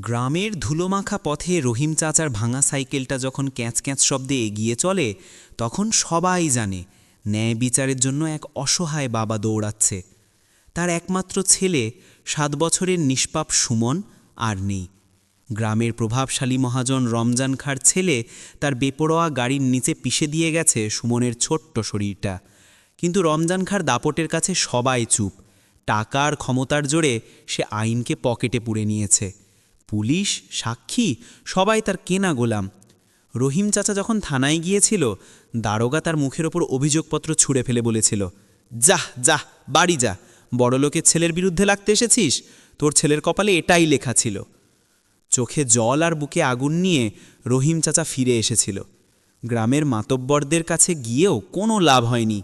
গ্রামের ধুলোমাখা পথে রহিম চাচার ভাঙা সাইকেলটা যখন ক্যাঁচ ক্যাঁচ শব্দে এগিয়ে চলে, তখন সবাই জানে ন্যায় বিচারের জন্য এক অসহায় বাবা দৌড়াচ্ছে। তার একমাত্র ছেলে, সাত বছরের নিষ্পাপ সুমন আর নেই। গ্রামের প্রভাবশালী মহাজন রমজান খাঁর ছেলে তার বেপরোয়া গাড়ির নিচে পিষে দিয়ে গেছে সুমনের ছোট্ট শরীরটা। কিন্তু রমজান খাঁর দাপটের কাছে সবাই চুপ। টাকার ক্ষমতার জোরে সে আইনকে পকেটে পুড়ে নিয়েছে। পুলিশ, সাক্ষী, সবাই তার কেনা গোলাম। রহিম চাচা যখন থানায় গিয়েছিল, দারোগা তার মুখের ওপর অভিযোগপত্র ছুঁড়ে ফেলে বলেছিল, যাহ যাহ, বাড়ি যা, বড়লোকের ছেলের বিরুদ্ধে লাগতে এসেছিস? তোর ছেলের কপালে এটাই লেখা ছিল। চোখে জল আর বুকে আগুন নিয়ে রহিম চাচা ফিরে এসেছিল। গ্রামের মাতব্বরদের কাছে গিয়েও কোনো লাভ হয়নি।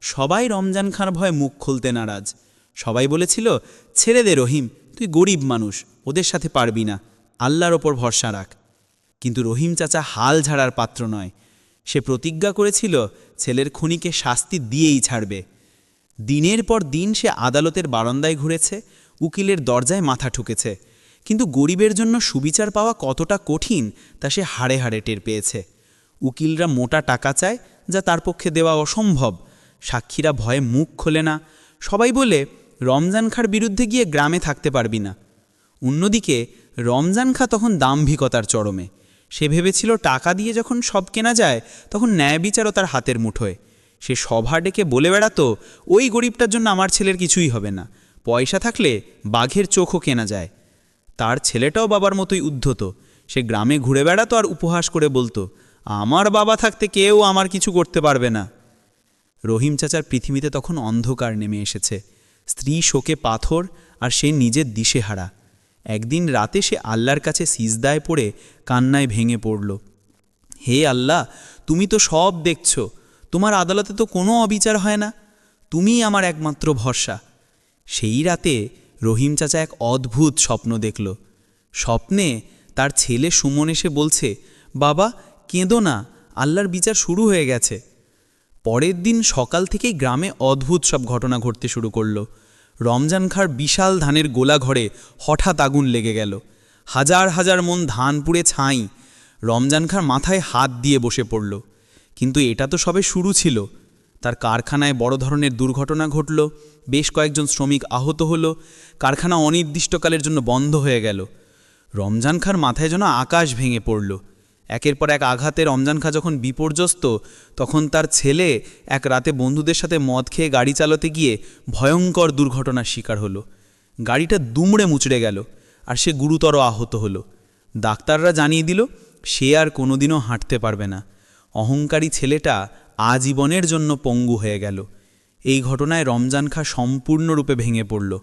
সবাই রমজান খাঁর ভয়ে মুখ খুলতে নারাজ। সবাই বলেছিল, ছেড়ে দে রহিম, তুই গরিব মানুষ। ওদের সাথে পারবি না। আল্লাহর ওপর ভরসা রাখ। কিন্তু রহিম চাচা হাল ঝাড়ার পাত্র নয়। সে প্রতিজ্ঞা করেছিল, ছেলের খুনিকে শাস্তি দিয়েই ছাড়বে। দিনের পর দিন সে আদালতের বারান্দায় ঘুরেছে, উকিলের দরজায় মাথা ঠুকেছে। কিন্তু গরিবের জন্য সুবিচার পাওয়া কতটা কঠিন, তা সে হাড়ে হাড়ে টের পেয়েছে। উকিলরা মোটা টাকা চায়, যা তার পক্ষে দেওয়া অসম্ভব। সাক্ষীরা ভয়ে মুখ খোলে না। সবাই বলে, রমজান খাঁর বিরুদ্ধে গিয়ে গ্রামে থাকতে পারবি না। অন্যদিকে, রমজান খা তখন দাম্ভিকতার চরমে। সে ভেবেছিল টাকা দিয়ে যখন সব কেনা যায়, তখন ন্যায় বিচারও তার হাতের মুঠোয় সে সভা ডেকে বলে বেড়াতো, ওই গরিবটার জন্য আমার ছেলের কিছুই হবে না। পয়সা থাকলে বাঘের চোখও কেনা যায়। তার ছেলেটাও বাবার মতোই উদ্ধত। সে গ্রামে ঘুরে বেড়াতো আর উপহাস করে বলতো, আমার বাবা থাকতে কেউ আমার কিছু করতে পারবে না। রহিম চাচার পৃথিবীতে তখন অন্ধকার নেমে এসেছে। স্ত্রী শোকে পাথর আর সে নিজের দিশেহারা। একদিন রাতে সে আল্লাহর কাছে সিজদায় পড়ে কান্নায় ভেঙে পড়ল। হে আল্লাহ, তুমি তো সব দেখছ, তোমার আদালতে তো কোনো অবিচার হয় না, তুমিই আমার একমাত্র ভরসা। সেই রাতে রহিম চাচা এক অদ্ভুত স্বপ্ন দেখল। স্বপ্নে তার ছেলে সুমন এসে বলছে, বাবা, কেঁদো না, আল্লাহর বিচার শুরু হয়ে গেছে। পরের দিন সকাল থেকেই গ্রামে অদ্ভুত সব ঘটনা ঘটতে শুরু করল। রমজান খাঁর বিশাল ধানের গোলা ঘরে হঠাৎ আগুন লেগে গেল। হাজার হাজার মন ধান পুড়ে ছাই। রমজান খাঁর মাথায় হাত দিয়ে বসে পড়ল। কিন্তু এটা তো সবে শুরু ছিল। তার কারখানায় বড় ধরনের দুর্ঘটনা ঘটল। বেশ কয়েকজন শ্রমিক আহত হলো। কারখানা অনির্দিষ্টকালের জন্য বন্ধ হয়ে গেল। রমজান খাঁর মাথায় যেন আকাশ ভেঙে পড়ল। একের পর এক আঘাতে রমজান খা যখন বিপর্যস্ত, তখন তার ছেলে এক রাতে বন্ধুদের সাথে মদ খেয়ে গাড়ি চালাতে গিয়ে ভয়ঙ্কর দুর্ঘটনার শিকার হলো। গাড়িটা দুমড়ে মুচড়ে গেল আর সে গুরুতর আহত হলো। ডাক্তাররা জানিয়ে দিল, সে আর কোনোদিনও হাঁটতে পারবে না। অহংকারী ছেলেটা আজীবনের জন্য পঙ্গু হয়ে গেল। এই ঘটনায় রমজান খা সম্পূর্ণরূপে ভেঙে পড়ল।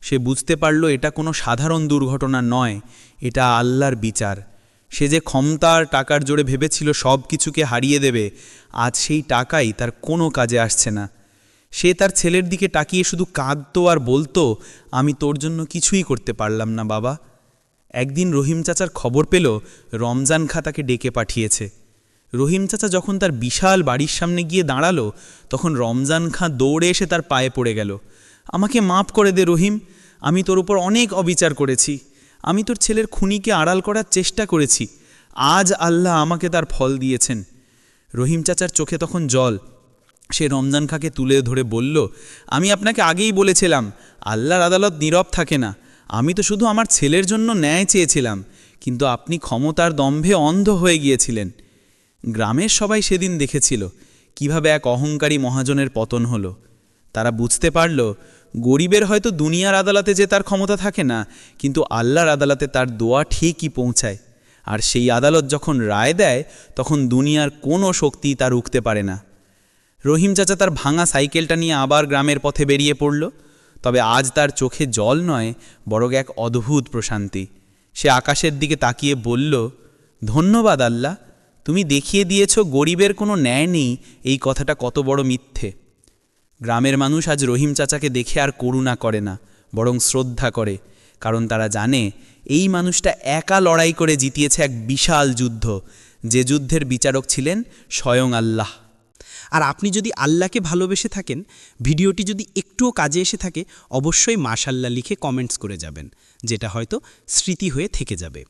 সে বুঝতে পারল এটা কোনো সাধারণ দুর্ঘটনা নয়, এটা আল্লাহর বিচার। সে যে ক্ষমতার টাকার জোরে ভেবেছিল সব কিছুকে হারিয়ে দেবে, আজ সেই টাকাই তার কোনো কাজে আসছে না। সে তার ছেলের দিকে তাকিয়ে শুধু কাঁদতো আর বলতো, আমি তোর জন্য কিছুই করতে পারলাম না, বাবা। একদিন রহিম চাচার খবর পেল, রমজান খা তাকে ডেকে পাঠিয়েছে। রহিম চাচা যখন তার বিশাল বাড়ির সামনে গিয়ে দাঁড়াল, তখন রমজান খাঁ দৌড়ে এসে তার পায়ে পড়ে গেল। আমাকে মাফ করে দে রহিম, আমি তোর উপর অনেক অবিচার করেছি। আমি তোর ছেলের খুনিকে আড়াল করার চেষ্টা করেছি। আজ আল্লাহ আমাকে তার ফল দিয়েছেন। রহিম চাচার চোখে তখন জল। সে রমজান খাঁকে তুলে ধরে বলল, আমি আপনাকে আগেই বলেছিলাম, আল্লাহর আদালত নীরব থাকে না। আমি তো শুধু আমার ছেলের জন্য ন্যায় চেয়েছিলাম, কিন্তু আপনি ক্ষমতার দম্ভে অন্ধ হয়ে গিয়েছিলেন। গ্রামের সবাই সেদিন দেখেছিল, কীভাবে এক অহংকারী মহাজনের পতন হলো। তারা বুঝতে পারল, গরিবের হয়তো দুনিয়ার আদালতে যে তার ক্ষমতা থাকে না, কিন্তু আল্লাহর আদালতে তার দোয়া ঠিকই পৌঁছায়। আর সেই আদালত যখন রায় দেয়, তখন দুনিয়ার কোনো শক্তি তার উঠতে পারে না। রহিম চাচা তার ভাঙা সাইকেলটা নিয়ে আবার গ্রামের পথে বেরিয়ে পড়ল। তবে আজ তার চোখে জল নয়, বরং এক অদ্ভুত প্রশান্তি। সে আকাশের দিকে তাকিয়ে বলল, ধন্যবাদ আল্লাহ, তুমি দেখিয়ে দিয়েছ গরিবের কোনো ন্যায় নেই, এই কথাটা কত বড় মিথ্যে। গ্রামের মানুষ আজ রহিম চাচাকে দেখে আর করুণা করে না, বরং শ্রদ্ধা করে, কারণ তারা জানে এই মানুষটা একা লড়াই করে জিতিয়েছে এক বিশাল যুদ্ধ। যে যুদ্ধের বিচারক ছিলেন স্বয়ং আল্লাহ। আর আপনি যদি আল্লাহকে ভালোবেসে থাকেন, ভিডিওটি যদি একটুও কাজে এসে থাকে, অবশ্যই মাশাল্লাহ লিখে কমেন্টস করে যাবেন, যেটা হয়তো স্মৃতি হয়ে থেকে যাবে।